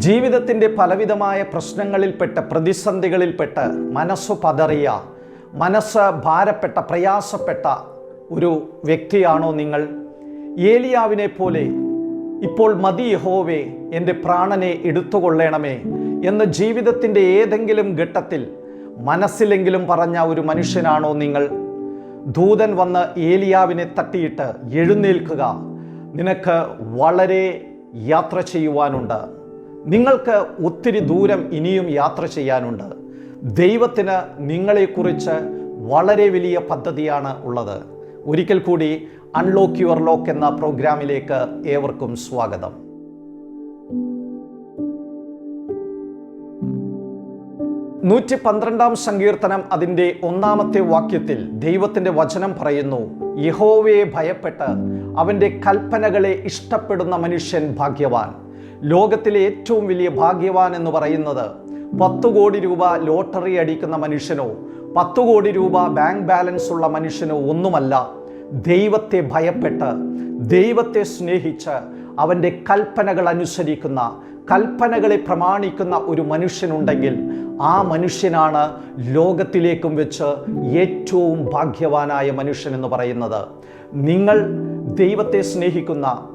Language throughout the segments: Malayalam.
ജീവിതത്തിന്റെ പലവിധമായ പ്രശ്നങ്ങളിൽപ്പെട്ട പ്രതിസന്ധികളിൽപ്പെട്ട് മനസ്സ് പതറിയ മനസ്സ് ഭാരപ്പെട്ട പ്രയാസപ്പെട്ട ഒരു വ്യക്തിയാണോ നിങ്ങൾ? ഏലിയാവിനെ പോലെ ഇപ്പോൾ മതി യഹോവേ എന്റെ പ്രാണനെ എടുത്തുകൊള്ളണമേ എന്ന് ജീവിതത്തിന്റെ ഏതെങ്കിലും ഘട്ടത്തിൽ മനസ്സിലെങ്കിലും പറഞ്ഞ ഒരു മനുഷ്യനാണോ നിങ്ങൾ? ദൂതൻ വന്ന് ഏലിയാവിനെ തട്ടിയിട്ട് എഴുന്നേൽക്കുക. നിനക്ക് വളരെ യാത്ര ചെയ്യുവാനുണ്ട്. നിങ്ങൾക്ക് ഒത്തിരി ദൂരം ഇനിയും യാത്ര ചെയ്യാനുണ്ട്. ദൈവത്തിന് നിങ്ങളെക്കുറിച്ച് വളരെ വലിയ പദ്ധതിയാണ് ഉള്ളത്. ഒരിക്കൽ കൂടി അൺലോക്ക് യുവർ ലോക്ക് എന്ന പ്രോഗ്രാമിലേക്ക് ഏവർക്കും സ്വാഗതം. നൂറ്റി പന്ത്രണ്ടാം സങ്കീർത്തനം അതിന്റെ ഒന്നാമത്തെ വാക്യത്തിൽ ദൈവത്തിന്റെ വചനം പറയുന്നു യഹോവയെ ഭയപ്പെട്ട് അവന്റെ കൽപ്പനകളെ ഇഷ്ടപ്പെടുന്ന മനുഷ്യൻ ഭാഗ്യവാൻ. ലോകത്തിലെ ഏറ്റവും വലിയ ഭാഗ്യവാൻ എന്ന് പറയുന്നത് പത്തു കോടി രൂപ ലോട്ടറി അടിക്കുന്ന മനുഷ്യനോ പത്തു കോടി രൂപ ബാങ്ക് ബാലൻസ് ഉള്ള മനുഷ്യനോ ഒന്നുമല്ല. ദൈവത്തെ ഭയപ്പെട്ട് ദൈവത്തെ സ്നേഹിച്ച് അവന്റെ കൽപ്പനകൾ അനുസരിക്കുന്ന കൽപ്പനകളെ പ്രമാണിക്കുന്ന ഒരു മനുഷ്യനുണ്ടെങ്കിൽ ആ മനുഷ്യനാണ് ലോകത്തിലേക്കും വെച്ച് ഏറ്റവും ഭാഗ്യവാനായ മനുഷ്യൻ എന്ന് പറയുന്നത്. നിങ്ങൾ ദൈവത്തെ സ്നേഹിക്കുന്ന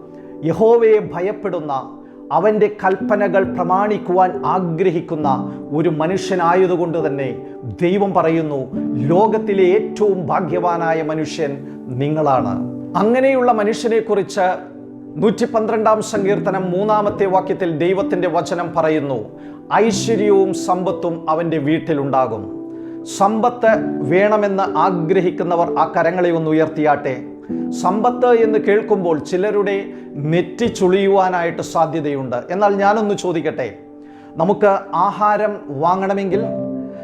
യഹോവയെ ഭയപ്പെടുന്ന അവന്റെ കൽപ്പനകൾ പ്രമാണിക്കുവാൻ ആഗ്രഹിക്കുന്ന ഒരു മനുഷ്യനായതുകൊണ്ട് തന്നെ ദൈവം പറയുന്നു ലോകത്തിലെ ഏറ്റവും ഭാഗ്യവാനായ മനുഷ്യൻ നിങ്ങളാണ്. അങ്ങനെയുള്ള മനുഷ്യനെക്കുറിച്ച് നൂറ്റി പന്ത്രണ്ടാം സങ്കീർത്തനം മൂന്നാമത്തെ വാക്യത്തിൽ ദൈവത്തിന്റെ വചനം പറയുന്നു ഐശ്വര്യവും സമ്പത്തും അവന്റെ വീട്ടിലുണ്ടാകും. സമ്പത്ത് വേണമെന്ന് ആഗ്രഹിക്കുന്നവർ ആ കരങ്ങളെ ഒന്ന് ഉയർത്തിയാട്ടെ. സമ്പത്ത് എന്ന് കേൾക്കുമ്പോൾ ചിലരുടെ നെറ്റി ചുളിയുവാനായിട്ട് സാധ്യതയുണ്ട്. എന്നാൽ ഞാനൊന്ന് ചോദിക്കട്ടെ? നമുക്ക് ആഹാരം വാങ്ങണമെങ്കിൽ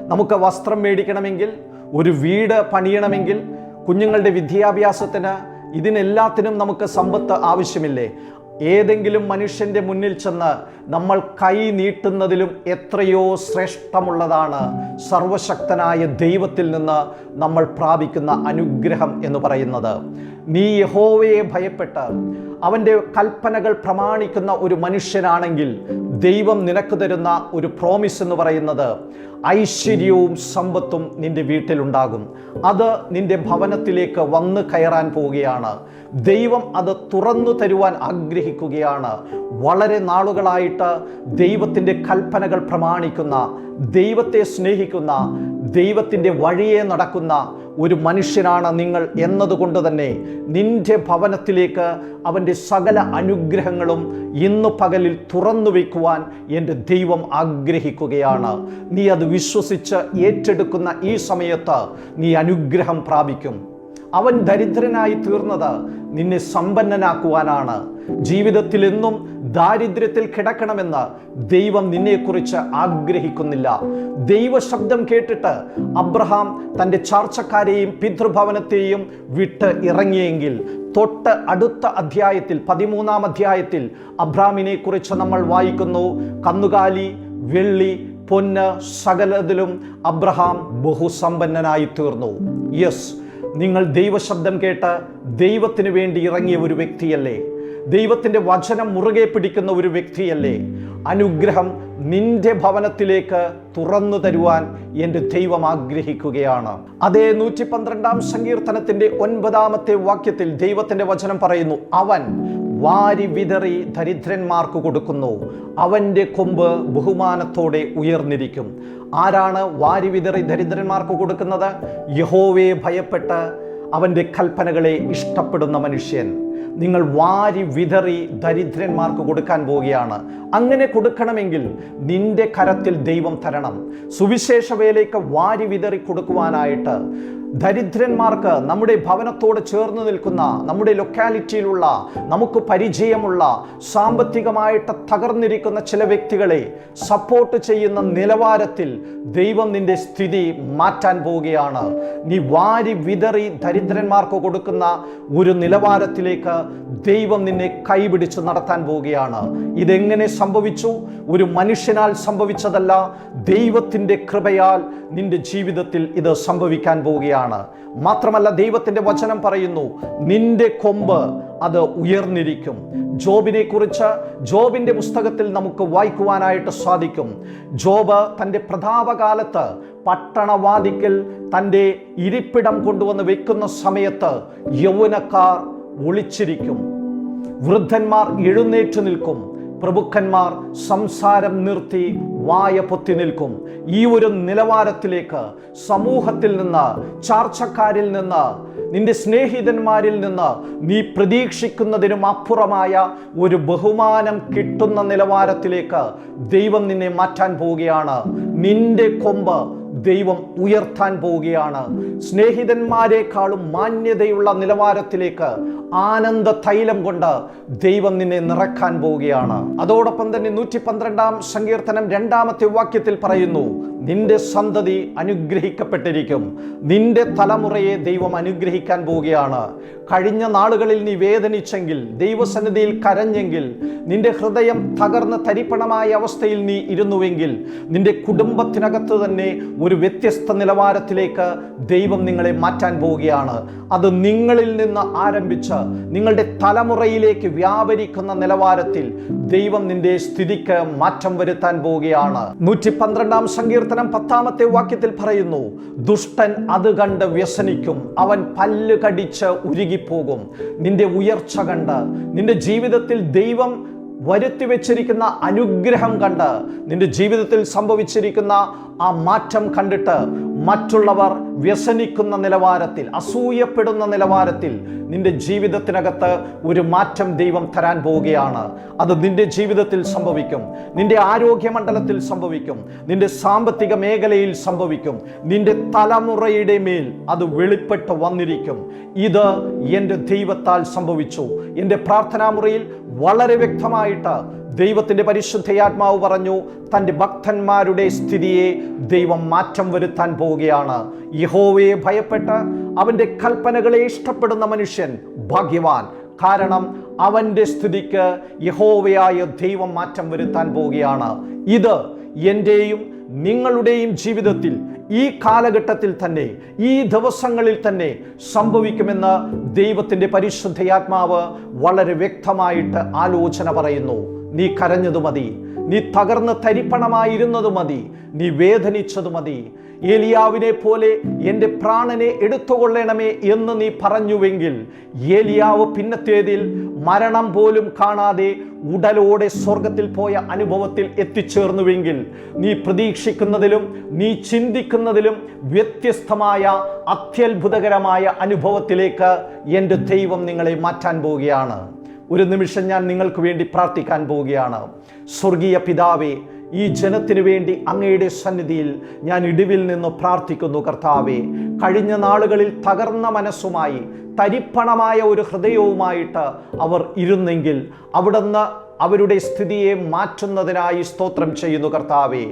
നമുക്ക് വസ്ത്രം മേടിക്കണമെങ്കിൽ ഒരു വീട് പണിയണമെങ്കിൽ കുഞ്ഞുങ്ങളുടെ വിദ്യാഭ്യാസത്തിന് ഇതിനെല്ലാത്തിനും നമുക്ക് സമ്പത്ത് ആവശ്യമില്ലേ? ഏതെങ്കിലും മനുഷ്യന്റെ മുന്നിൽ ചെന്ന് നമ്മൾ കൈ നീട്ടുന്നതിലും എത്രയോ ശ്രേഷ്ഠമുള്ളതാണ് സർവശക്തനായ ദൈവത്തിൽ നിന്ന് നമ്മൾ പ്രാപിക്കുന്ന അനുഗ്രഹം എന്ന് പറയുന്നത്. നീ യഹോവയെ ഭയപ്പെട്ട് അവന്റെ കൽപ്പനകൾ പ്രമാണിക്കുന്ന ഒരു മനുഷ്യനാണെങ്കിൽ ദൈവം നിനക്ക് തരുന്ന ഒരു പ്രോമിസ് എന്ന് പറയുന്നത് ഐശ്വര്യവും സമ്പത്തും നിന്റെ വീട്ടിലുണ്ടാകും. അത് നിന്റെ ഭവനത്തിലേക്ക് വന്ന് കയറാൻ പോവുകയാണ്. ദൈവം അത് തുറന്നു തരുവാൻ ആഗ്രഹിക്കുകയാണ്. വളരെ നാളുകളായിട്ട് ദൈവത്തിന്റെ കൽപ്പനകൾ പ്രമാണിക്കുന്ന ദൈവത്തെ സ്നേഹിക്കുന്ന ദൈവത്തിന്റെ വഴിയെ നടക്കുന്ന ഒരു മനുഷ്യനാണ് നിങ്ങൾ എന്നതുകൊണ്ട് തന്നെ നിന്റെ ഭവനത്തിലേക്ക് അവന്റെ സകല അനുഗ്രഹങ്ങളും ഇന്ന് പകലിൽ തുറന്നു വയ്ക്കുവാൻ എന്റെ ദൈവം ആഗ്രഹിക്കുകയാണ്. നീ അത് വിശ്വസിച്ച് ഏറ്റെടുക്കുന്ന ഈ സമയത്ത് നീ അനുഗ്രഹം പ്രാപിക്കും. അവൻ ദരിദ്രനായി തീർന്നത് നിന്നെ സമ്പന്നനാക്കുവാനാണ്. ജീവിതത്തിൽ എന്നും ദാരിദ്ര്യത്തിൽ കിടക്കണമെന്ന് ദൈവം നിന്നെക്കുറിച്ച് ആഗ്രഹിക്കുന്നില്ല. ദൈവശബ്ദം കേട്ടിട്ട് അബ്രഹാം തന്റെ ചാർച്ചക്കാരെയും പിതൃഭവനത്തെയും വിട്ട് ഇറങ്ങിയെങ്കിൽ തൊട്ട് അടുത്ത അധ്യായത്തിൽ പതിമൂന്നാം അധ്യായത്തിൽ അബ്രാമിനെ കുറിച്ച് നമ്മൾ വായിക്കുന്നു കന്നുകാലി വെള്ളി പൊന്ന് സകലതിലും അബ്രഹാം ബഹുസമ്പന്നനായി തീർന്നു. യെസ് നിങ്ങൾ ദൈവശബ്ദം കേട്ട് ദൈവത്തിന് വേണ്ടി ഇറങ്ങിയ ഒരു വ്യക്തിയല്ലേ? ദൈവത്തിന്റെ വചനം മുറുകെ പിടിക്കുന്ന ഒരു വ്യക്തിയല്ലേ? അനുഗ്രഹം നിന്റെ ഭവനത്തിലേക്ക് തുറന്നു തരുവാൻ എന്റെ ദൈവം ആഗ്രഹിക്കുകയാണ്. അതേ നൂറ്റി പന്ത്രണ്ടാം സങ്കീർത്തനത്തിന്റെ ഒൻപതാമത്തെ വാക്യത്തിൽ ദൈവത്തിന്റെ വചനം പറയുന്നു അവൻ വാരി വിതറി ദരിദ്രന്മാർക്ക് കൊടുക്കുന്നു. അവന്റെ കൊമ്പ് ബഹുമാനത്തോടെ ഉയർന്നിരിക്കും. ആരാണ് വാരി വിതറി ദരിദ്രന്മാർക്ക് കൊടുക്കുന്നത്? യഹോവയെ ഭയപ്പെട്ട് അവന്റെ കൽപ്പനകളെ ഇഷ്ടപ്പെടുന്ന മനുഷ്യൻ. നിങ്ങൾ വാരി വിതറി ദരിദ്രന്മാർക്ക് കൊടുക്കാൻ പോവുകയാണ്. അങ്ങനെ കൊടുക്കണമെങ്കിൽ നിന്റെ കരത്തിൽ ദൈവം തരണം. സുവിശേഷ വേലയ്ക്ക് വാരി വിതറി കൊടുക്കുവാനായിട്ട് ദരിദ്രന്മാർക്ക് നമ്മുടെ ഭവനത്തോട് ചേർന്ന് നിൽക്കുന്ന നമ്മുടെ ലൊക്കാലിറ്റിയിലുള്ള നമുക്ക് പരിചയമുള്ള സാമ്പത്തികമായിട്ട് തകർന്നിരിക്കുന്ന ചില വ്യക്തികളെ സപ്പോർട്ട് ചെയ്യുന്ന നിലവാരത്തിൽ ദൈവം നിന്റെ സ്ഥിതി മാറ്റാൻ പോവുകയാണ്. നീ വാരി വിതറി ദരിദ്രന്മാർക്ക് കൊടുക്കുന്ന ഒരു നിലവാരത്തിലേക്ക് ദൈവം നിന്നെ കൈപിടിച്ച് നടത്താൻ പോവുകയാണ്. ഇതെങ്ങനെ സംഭവിച്ചു? ഒരു മനുഷ്യനാൽ സംഭവിച്ചതല്ല. ദൈവത്തിന്റെ കൃപയാൽ നിന്റെ ജീവിതത്തിൽ ഇത് സംഭവിക്കാൻ പോവുകയാണ്. മാത്രമല്ല ദൈവത്തിന്റെ വചനം പറയുന്നു നിന്റെ കൊമ്പ് അത് ഉയർന്നിരിക്കും. ജോബിനെ കുറിച്ച് ജോബിന്റെ പുസ്തകത്തിൽ നമുക്ക് വായിക്കുവാനായിട്ട് സാധിക്കും. ജോബ് തന്റെ പ്രതാപകാലത്ത് പട്ടണവാദിക്കൽ തന്റെ ഇരിപ്പിടം കൊണ്ടുവന്ന് വെക്കുന്ന സമയത്ത് യൗവനക്കാർ ഒളിച്ചിരിക്കും. വൃദ്ധന്മാർ എഴുന്നേറ്റ് നിൽക്കും. പ്രഭുക്കന്മാർ സംസാരം നിർത്തി വായ പൊത്തി നിൽക്കും. ഈ ഒരു നിലവാരത്തിലേക്ക് സമൂഹത്തിൽ നിന്ന് ചാർച്ചക്കാരിൽ നിന്ന് നിന്റെ സ്നേഹിതന്മാരിൽ നിന്ന് നീ പ്രതീക്ഷിക്കുന്നതിനും അപ്പുറമായ ഒരു ബഹുമാനം കിട്ടുന്ന നിലവാരത്തിലേക്ക് ദൈവം നിന്നെ മാറ്റാൻ പോവുകയാണ്. നിന്റെ കൊമ്പ് ദൈവം ഉയർത്താൻ പോവുകയാണ്. സ്നേഹിതന്മാരെക്കാളും മാന്യതയുള്ള നിലവാരത്തിലേക്ക് ആനന്ദ തൈലം കൊണ്ട് ദൈവം നിന്നെ നിറക്കാൻ പോവുകയാണ്. അതോടൊപ്പം തന്നെ നൂറ്റി പന്ത്രണ്ടാം സങ്കീർത്തനം രണ്ടാമത്തെ വാക്യത്തിൽ പറയുന്നു നിന്റെ സന്തതി അനുഗ്രഹിക്കപ്പെട്ടിരിക്കും. നിന്റെ തലമുറയെ ദൈവം അനുഗ്രഹിക്കാൻ പോവുകയാണ്. കഴിഞ്ഞ നാളുകളിൽ നീ വേദനിച്ചെങ്കിൽ ദൈവസന്നിധിയിൽ കരഞ്ഞെങ്കിൽ നിന്റെ ഹൃദയം തകർന്ന് തരിപ്പണമായ അവസ്ഥയിൽ നീ ഇരുന്നുവെങ്കിൽ നിന്റെ കുടുംബത്തിനകത്ത് തന്നെ ഒരു വ്യത്യസ്ത നിലവാരത്തിലേക്ക് ദൈവം നിങ്ങളെ മാറ്റാൻ പോവുകയാണ്. അത് നിങ്ങളിൽ നിന്ന് ആരംഭിച്ച് നിങ്ങളുടെ തലമുറയിലേക്ക് വ്യാപരിക്കുന്ന നിലവാരത്തിൽ ദൈവം നിന്റെ സ്ഥിതിക്ക് മാറ്റം വരുത്താൻ പോവുകയാണ്. നൂറ്റി പന്ത്രണ്ടാം സങ്കീർത്തനം പത്താമത്തെ വാക്യത്തിൽ പറയുന്നു ദുഷ്ടൻ അത് കണ്ട് വ്യസനിക്കും അവൻ പല്ല് കടിച്ച് ഉരുകിപ്പോകും. നിന്റെ ഉയർച്ച കണ്ട് നിന്റെ ജീവിതത്തിൽ ദൈവം വരുത്തി വെച്ചിരിക്കുന്ന അനുഗ്രഹം കണ്ട് നിന്റെ ജീവിതത്തിൽ സംഭവിച്ചിരിക്കുന്ന ആ മാറ്റം കണ്ടിട്ട് മറ്റുള്ളവർ വ്യസനിക്കുന്ന നിലവാരത്തിൽ അസൂയപ്പെടുന്ന നിലവാരത്തിൽ നിന്റെ ജീവിതത്തിനകത്ത് ഒരു മാറ്റം ദൈവം തരാൻ പോവുകയാണ്. അത് നിന്റെ ജീവിതത്തിൽ സംഭവിക്കും. നിന്റെ ആരോഗ്യമണ്ഡലത്തിൽ സംഭവിക്കും. നിന്റെ സാമ്പത്തിക മേഖലയിൽ സംഭവിക്കും. നിന്റെ തലമുറയുടെ മേൽ അത് വെളിപ്പെട്ട് വന്നിരിക്കും. ഇത് എന്റെ ദൈവത്താൽ സംഭവിച്ചു. എന്റെ പ്രാർത്ഥനാമുറിയിൽ വളരെ വ്യക്തമായിട്ട് ദൈവത്തിന്റെ പരിശുദ്ധയാത്മാവ് പറഞ്ഞു തന്റെ ഭക്തന്മാരുടെ സ്ഥിതിയെ ദൈവം മാറ്റം വരുത്താൻ പോവുകയാണ്. യഹോവയെ ഭയപ്പെട്ട് അവന്റെ കൽപ്പനകളെ ഇഷ്ടപ്പെടുന്ന മനുഷ്യൻ ഭാഗ്യവാൻ. കാരണം അവന്റെ സ്ഥിതിക്ക് യഹോവയായ ദൈവം മാറ്റം വരുത്താൻ പോവുകയാണ്. ഇത് എന്റെയും നിങ്ങളുടെയും ജീവിതത്തിൽ ഈ കാലഘട്ടത്തിൽ തന്നെ ഈ ദിവസങ്ങളിൽ തന്നെ സംഭവിക്കുമെന്ന് ദൈവത്തിന്റെ പരിശുദ്ധയാത്മാവ് വളരെ വ്യക്തമായിട്ട് ആലോചന പറയുന്നു. നീ കരഞ്ഞതു മതി. നീ തകർന്ന് തരിപ്പണമായിരുന്നത് മതി. നീ വേദനിച്ചത് മതി. ഏലിയാവിനെ പോലെ എന്റെ പ്രാണനെ എടുത്തുകൊള്ളണമേ എന്ന് നീ പറഞ്ഞുവെങ്കിൽ ഏലിയാവ് പിന്നത്തേതിൽ മരണം പോലും കാണാതെ ഉടലോടെ സ്വർഗത്തിൽ പോയ അനുഭവത്തിൽ എത്തിച്ചേർന്നുവെങ്കിൽ നീ പ്രതീക്ഷിക്കുന്നതിലും നീ ചിന്തിക്കുന്നതിലും വ്യത്യസ്തമായ അത്യത്ഭുതകരമായ അനുഭവത്തിലേക്ക് എന്റെ ദൈവം നിങ്ങളെ മാറ്റാൻ പോവുകയാണ്. ഒരു നിമിഷം ഞാൻ നിങ്ങൾക്ക് വേണ്ടി പ്രാർത്ഥിക്കാൻ പോവുകയാണ്. സ്വർഗീയ പിതാവേ ഈ ജനത്തിനു വേണ്ടി അങ്ങയുടെ സന്നിധിയിൽ ഞാൻ ഇടിവിൽ നിന്ന് പ്രാർത്ഥിക്കുന്നു കർത്താവെ. കഴിഞ്ഞ നാളുകളിൽ തകർന്ന മനസ്സുമായി തരിപ്പണമായ ഒരു ഹൃദയവുമായിട്ട് അവർ ഇരുന്നെങ്കിൽ അവിടുന്ന് അവരുടെ സ്ഥിതിയെ മാറ്റുന്നതിനായി സ്തോത്രം ചെയ്യുന്നു കർത്താവെ.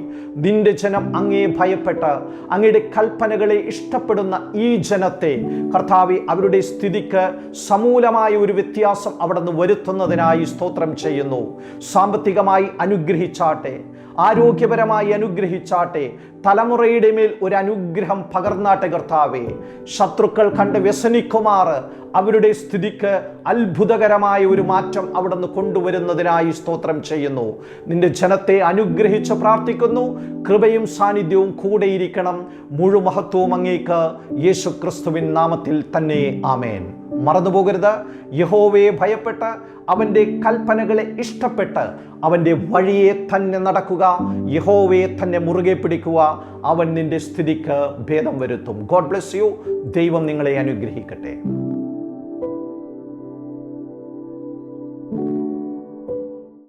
നിന്റെ ജനം അങ്ങേ ഭയപ്പെട്ട് അങ്ങയുടെ കൽപ്പനകളെ ഇഷ്ടപ്പെടുന്ന ഈ ജനത്തെ കർത്താവെ അവരുടെ സ്ഥിതിക്ക് സമൂലമായ ഒരു വ്യത്യാസം അവിടെ നിന്ന് വരുത്തുന്നതിനായി സ്തോത്രം ചെയ്യുന്നു. സാമ്പത്തികമായി അനുഗ്രഹിച്ചാട്ടെ ആരോഗ്യപരമായി അനുഗ്രഹിച്ചാട്ടെ തലമുറയുടെ മേൽ ഒരു അനുഗ്രഹം പകർന്നാട്ടെ കർത്താവെ. ശത്രുക്കൾ കണ്ട് വ്യസനിക്കുമാർ അവരുടെ സ്ഥിതിക്ക് അത്ഭുതകരമായ ഒരു മാറ്റം അവിടെ നിന്ന് കൊണ്ടുവരുന്നതിനായി സ്തോത്രം ചെയ്യുന്നു. നിന്റെ ജനത്തെ അനുഗ്രഹിച്ച് പ്രാർത്ഥിക്കുന്നു. കൃപയും സാന്നിധ്യവും കൂടെയിരിക്കണം. മുഴുമഹത്വവും അങ്ങേക്ക് യേശു ക്രിസ്തുവിൻ നാമത്തിൽ തന്നെ. ആമേൻ. മറന്നുപോകരുത്. യഹോവയെ ഭയപ്പെട്ട് അവന്റെ കൽപ്പനകളെ ഇഷ്ടപ്പെട്ട് അവന്റെ വഴിയെ തന്നെ നടക്കുക. യഹോവയെ തന്നെ മുറുകെ പിടിക്കുക. അവൻ നിന്റെ സ്ഥിതിക്ക് ഭേദം വരുത്തും. ഗോഡ് ബ്ലെസ് യു ദൈവം നിങ്ങളെ അനുഗ്രഹിക്കട്ടെ.